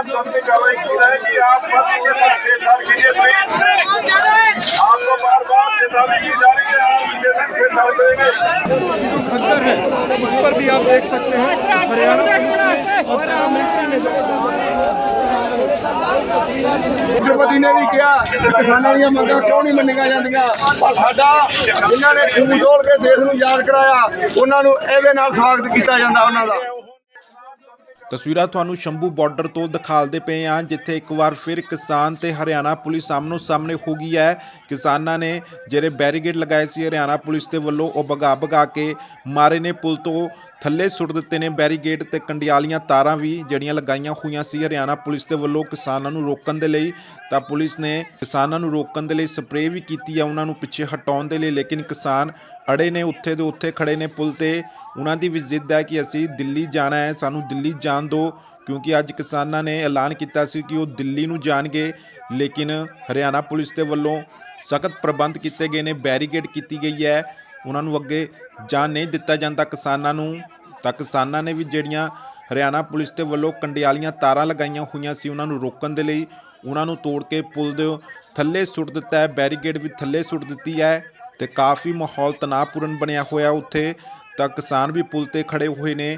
खिलाफ सबसे कार्रवाई की जाएगी आप सभी के साथ छेड़छाड़ कीजिए प्लीज आपको बार बार चेतावनी की जा रही है आप इनके साथ छेड़छाड़ करेंगे खद्दर है उस पर भी आप देख सकते हैं हरियाणा और मिलिट्री ने ਰਾਸ਼ਟਰਪਤੀ ਨੇ ਵੀ ਕਿਹਾ ਕਿ ਕਿਸਾਨਾਂ ਦੀਆਂ ਮੰਗਾਂ ਕਿਉਂ ਨਹੀਂ ਮੰਨੀਆਂ ਜਾਂਦੀਆਂ ਪਰ ਸਾਡਾ ਜਿਨ੍ਹਾਂ ਨੇ ਖੂਨ ਡੋਲ ਕੇ ਦੇਸ਼ ਨੂੰ ਯਾਦ ਕਰਾਇਆ ਉਹਨਾਂ ਨੂੰ ਇਹਦੇ ਨਾਲ ਸਵਾਗਤ ਕੀਤਾ ਜਾਂਦਾ ਉਹਨਾਂ ਦਾ ਤਸਵੀਰਾਂ ਤੁਹਾਨੂੰ ਸ਼ੰਭੂ ਬਾਰਡਰ ਤੋਂ ਦਿਖਾਲਦੇ ਪਏ ਹਾਂ, ਜਿੱਥੇ ਇੱਕ ਵਾਰ ਫਿਰ ਕਿਸਾਨ ਤੇ ਹਰਿਆਣਾ ਪੁਲਿਸ ਆਮਨੋ ਸਾਹਮਣੇ ਹੋ ਗਈ ਹੈ। ਕਿਸਾਨਾਂ ਨੇ ਜਿਹੜੇ ਬੈਰੀਗੇਡ ਲਗਾਏ ਸੀ ਹਰਿਆਣਾ ਪੁਲਿਸ ਦੇ ਵੱਲੋਂ, ਉਹ ਭਗਾ ਭਗਾ ਕੇ ਮਾਰੇ ਨੇ। ਪੁਲ ਤੋਂ ਥੱਲੇ ਸੁੱਟ ਦਿੱਤੇ ਨੇ ਬੈਰੀਗੇਡ ਤੇ ਕੰਡਿਆਲੀਆਂ ਤਾਰਾਂ ਵੀ ਜਿਹੜੀਆਂ ਲਗਾਈਆਂ ਹੋਈਆਂ ਸੀ ਹਰਿਆਣਾ ਪੁਲਿਸ ਦੇ ਵੱਲੋਂ ਕਿਸਾਨਾਂ ਨੂੰ ਰੋਕਣ ਦੇ ਲਈ। ਤਾਂ ਪੁਲਿਸ ਨੇ ਕਿਸਾਨਾਂ ਨੂੰ ਰੋਕਣ ਦੇ ਲਈ ਸਪਰੇਅ ਵੀ ਕੀਤੀ ਹੈ, ਉਹਨਾਂ ਨੂੰ ਪਿੱਛੇ ਹਟਾਉਣ ਦੇ ਲਈ। ਲੇਕਿਨ ਕਿਸਾਨ ਅੜੇ ਨੇ ਉੱਥੇ ਦੇ ਉੱਥੇ ਖੜੇ ਨੇ ਪੁਲ ਤੇ। ਉਹਨਾਂ ਦੀ ਵੀ ਜ਼ਿੱਦ ਹੈ ਕਿ ਅਸੀਂ ਦਿੱਲੀ ਜਾਣਾ ਹੈ। ਸਾਨੂੰ ਦਿੱਲੀ ਜਾਣ ਦਿਓ, ਕਿਉਂਕਿ ਅੱਜ ਕਿਸਾਨਾਂ ਨੇ ਐਲਾਨ ਕੀਤਾ ਸੀ ਕਿ ਉਹ ਦਿੱਲੀ ਨੂੰ ਜਾਣਗੇ। ਲੇਕਿਨ ਹਰਿਆਣਾ ਪੁਲਿਸ ਦੇ ਵੱਲੋਂ ਸਖਤ ਪ੍ਰਬੰਧ ਕੀਤੇ ਗਏ ਨੇ, ਬੈਰੀਕੇਡ ਕੀਤੀ ਗਈ ਹੈ। ਉਹਨਾਂ ਨੂੰ ਅੱਗੇ ਜਾਣ ਨਹੀਂ ਦਿੱਤਾ ਜਾਂਦਾ ਕਿਸਾਨਾਂ ਨੂੰ। ਤਾਂ ਕਿਸਾਨਾਂ ਨੇ ਵੀ ਜਿਹੜੀਆਂ ਹਰਿਆਣਾ ਪੁਲਿਸ ਦੇ ਵੱਲੋਂ ਕੰਡਿਆਲੀਆਂ ਤਾਰਾਂ ਲਗਾਈਆਂ ਹੋਈਆਂ ਸੀ, ਉਹਨਾਂ ਨੂੰ ਰੋਕਣ ਦੇ ਲਈ ਉਹਨਾਂ ਨੂੰ ਤੋੜ ਕੇ ਪੁਲ ਦੇ ਥੱਲੇ ਸੁੱਟ ਦਿੱਤਾ ਹੈ। ਬੈਰੀਕੇਡ ਵੀ ਥੱਲੇ ਸੁੱਟ ਦਿੱਤੀ ਹੈ। ਤੇ ਕਾਫੀ ਮਾਹੌਲ ਤਣਾਅਪੂਰਨ ਬਣਿਆ ਹੋਇਆ ਉੱਥੇ ਤਾਂ ਕਿਸਾਨ ਵੀ ਪੁਲ ਤੇ ਖੜੇ ਹੋਏ ਨੇ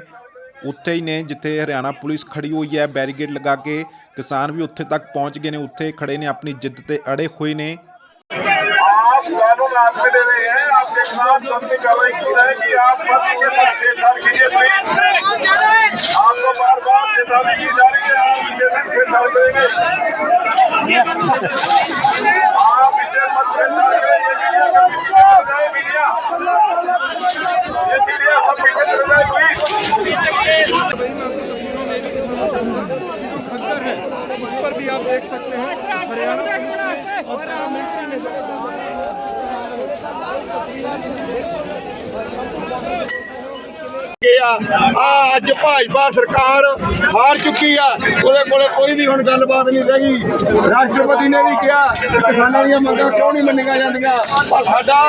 ਉੱਥੇ ਹੀ ਨੇ ਜਿੱਥੇ ਹਰਿਆਣਾ ਪੁਲਿਸ ਖੜੀ ਹੋਈ ਹੈ ਬੈਰੀਕੇਡ ਲਗਾ ਕੇ ਕਿਸਾਨ ਵੀ ਉੱਥੇ ਤੱਕ ਪਹੁੰਚ ਗਏ ਨੇ ਉੱਥੇ ਖੜੇ ਨੇ ਆਪਣੀ ਜਿੱਦ ਤੇ ਅੜੇ ਹੋਏ ਨੇ आप कानून हाथ में ले रहे हैं आपके खिलाफ सबसे कार्रवाई की जाएगी आप सभी के साथ छेड़छाड़ कीजिए प्लीज आपको बार बार चेतावनी की जा खद्दर है उस पर भी आप देख सकते हैं हरियाणा और मिलिट्री ਗਏ ਆ। ਆ ਅੱਜ ਭਾਜਪਾ ਸਰਕਾਰ ਹਾਰ ਚੁੱਕੀ ਆ। ਉਹਦੇ ਕੋਲੇ ਕੋਈ ਵੀ ਹੁਣ ਗੱਲਬਾਤ ਨਹੀਂ ਰਹਿ ਗਈ। ਰਾਸ਼ਟਰਪਤੀ ਨੇ ਵੀ ਕਿਹਾ ਕਿਸਾਨਾਂ ਦੀਆਂ ਮੰਗਾਂ ਕਿਉਂ ਨਹੀਂ ਮੰਨੀਆਂ ਜਾਂਦੀਆਂ? ਪਰ ਸਾਡਾ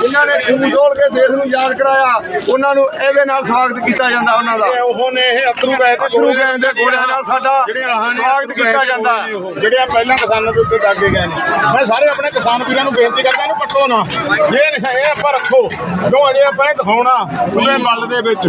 ਜਿਨ੍ਹਾਂ ਨੇ ਖੂਨ ਡੋਲ ਕੇ ਦੇਸ਼ ਨੂੰ ਯਾਦ ਕਰਾਇਆ। ਉਹਨਾਂ ਨੂੰ ਇਹਦੇ ਨਾਲ ਸਵਾਗਤ ਕੀਤਾ ਜਾਂਦਾ ਉਹਨਾਂ ਦਾ। ਉਹ ਨੇ ਇਹ ਅਤਰੂ ਗਏ ਤੇ ਅਥਰੂ ਗੈਸ ਦੇ ਗੋਲਿਆਂ ਨਾਲ ਸਾਡਾ ਸਵਾਗਤ ਕੀਤਾ ਜਾਂਦਾ। ਜਿਹੜੇ ਪਹਿਲਾਂ ਕਿਸਾਨਾਂ ਦੇ ਉੱਤੇ ਦਾਗੇ ਗਏ ਨੇ। ਮੈਂ ਸਾਰੇ ਆਪਣੇ ਕਿਸਾਨ ਵੀਰਾਂ ਨੂੰ ਬੇਨਤੀ ਕਰਦਾ ਇਹਨੂੰ ਪੱਟੋ ਨਾ। ਇਹ ਨਿਸ਼ਾ ਇਹ ਆਪਾਂ ਰੱਖੋ। ਜੋ ਅਜੇ ਆਪਾਂ ਇਹ ਦਿਖਾਉਣਾ ਪੂਰੇ ਮੱਲ ਦੇ ਵਿੱਚ।